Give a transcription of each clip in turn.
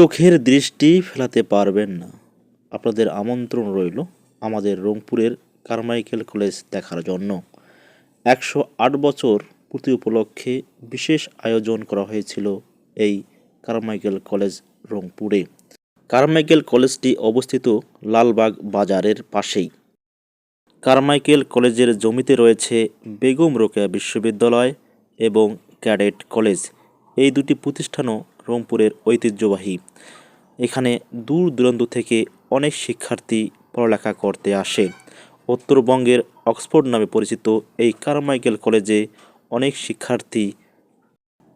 চোখের দৃষ্টি ফেলাতে পারবেন না। আপনাদের আমন্ত্রণ রইল আমাদের রংপুরের কারমাইকেল কলেজ দেখার জন্য। একশো আট বছর পূর্তি উপলক্ষে বিশেষ আয়োজন করা হয়েছিল এই কারমাইকেল কলেজ রংপুরে। কারমাইকেল কলেজটি অবস্থিত লালবাগ বাজারের পাশেই। কারমাইকেল কলেজের জমিতে রয়েছে বেগম রোকেয়া বিশ্ববিদ্যালয় এবং ক্যাডেট কলেজ। এই দুটি প্রতিষ্ঠানও রংপুরের ঐতিহ্যবাহী। এখানে দূর দূরান্ত থেকে অনেক শিক্ষার্থী পড়ালেখা করতে আসে। উত্তরবঙ্গের অক্সফোর্ড নামে পরিচিত এই কারমাইকেল কলেজে অনেক শিক্ষার্থী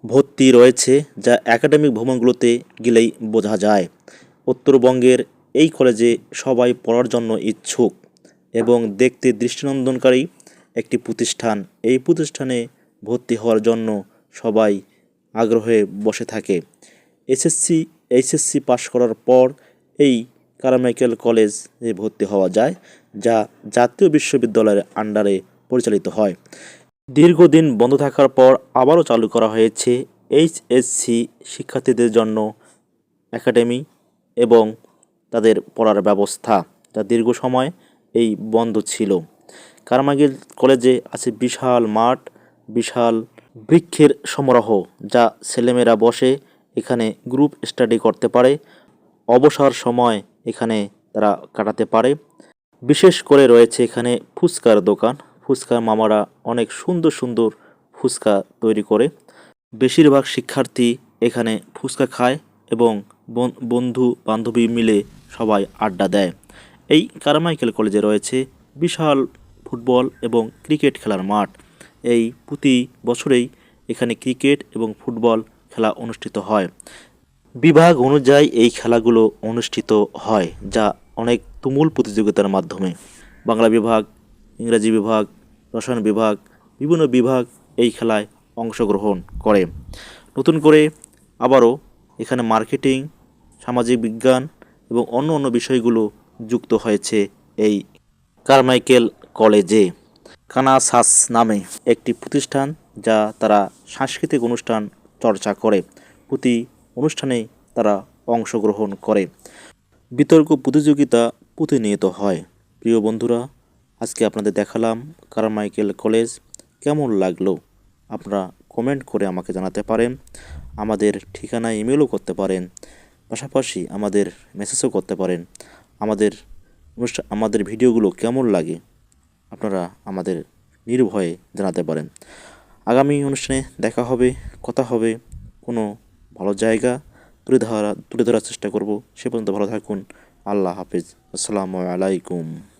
ভর্তি রয়েছে, যা একাডেমিক ভ্রমণগুলোতে গেলেই বোঝা যায়। উত্তরবঙ্গের এই কলেজে সবাই পড়ার জন্য ইচ্ছুক এবং দেখতে দৃষ্টিনন্দনকারী একটি প্রতিষ্ঠান। এই প্রতিষ্ঠানে ভর্তি হওয়ার জন্য সবাই আগ্রহে বসে থাকে। এসএসসি, এইচএসসি পাশ করার পর এই কারামাইকেল কলেজে ভর্তি হওয়া যায়, যা জাতীয় বিশ্ববিদ্যালয়ের আন্ডারে পরিচালিত হয়। দীর্ঘদিন বন্ধ থাকার পর আবারও চালু করা হয়েছে এইচএসসি শিক্ষার্থীদের জন্য একাডেমি এবং তাদের পড়ার ব্যবস্থা, যা দীর্ঘ সময় এই বন্ধ ছিল। কারমাগিল কলেজে আছে বিশাল মাঠ, বিশাল বৃক্ষের সমারোহ, যা ছেলেমেয়েরা বসে এখানে গ্রুপ স্টাডি করতে পারে। অবসর সময় এখানে তারা কাটাতে পারে। বিশেষ করে রয়েছে এখানে ফুচকার দোকান। ফুচকার মামারা অনেক সুন্দর সুন্দর ফুচকা তৈরি করে। বেশিরভাগ শিক্ষার্থী এখানে ফুচকা খায় এবং বন- বন্ধু বান্ধবী মিলে সবাই আড্ডা দেয়। এই কারামাইকেল কলেজে রয়েছে বিশাল ফুটবল এবং ক্রিকেট খেলার মাঠ। এই প্রতি বছরেই এখানে ক্রিকেট এবং ফুটবল খেলা অনুষ্ঠিত হয়। বিভাগ অনুযায়ী এই খেলাগুলো অনুষ্ঠিত হয়, যা অনেক তুমুল প্রতিযোগিতার মাধ্যমে। বাংলা বিভাগ, ইংরাজি বিভাগ, রসায়ন বিভাগ, বিভিন্ন বিভাগ এই খেলায় অংশগ্রহণ করে। নতুন করে আবারও এখানে মার্কেটিং, সামাজিক বিজ্ঞান এবং অন্য অন্য বিষয়গুলো যুক্ত হয়েছে এই কারমাইকেল কলেজে। কানাসাস নামে একটি প্রতিষ্ঠান যা তারা সাংস্কৃতিক অনুষ্ঠান চর্চা করে। প্রতি অনুষ্ঠানে তারা অংশগ্রহণ করে। বিতর্ক প্রতিযোগিতা প্রতিনিয়ত হয়। প্রিয় বন্ধুরা, আজকে আপনাদের দেখালাম কারমাইকেল কলেজ কেমন লাগল? আপনারা কমেন্ট করে আমাকে জানাতে পারেন। আমাদের ঠিকানায় ইমেলও করতে পারেন। পাশাপাশি আমাদের মেসেজও করতে পারেন। আমাদের আমাদের ভিডিওগুলো কেমন লাগে? আপনারা আমাদের নির্ভয়ে জানাতে পারেন। আগামী অনুষ্ঠানে দেখা হবে, কথা হবে, কোনো ভালো জায়গা তুলে ধরা তুলে ধরার চেষ্টা করব। সে পর্যন্ত ভালো থাকুন। আল্লাহ হাফিজ। আসসালামু আলাইকুম।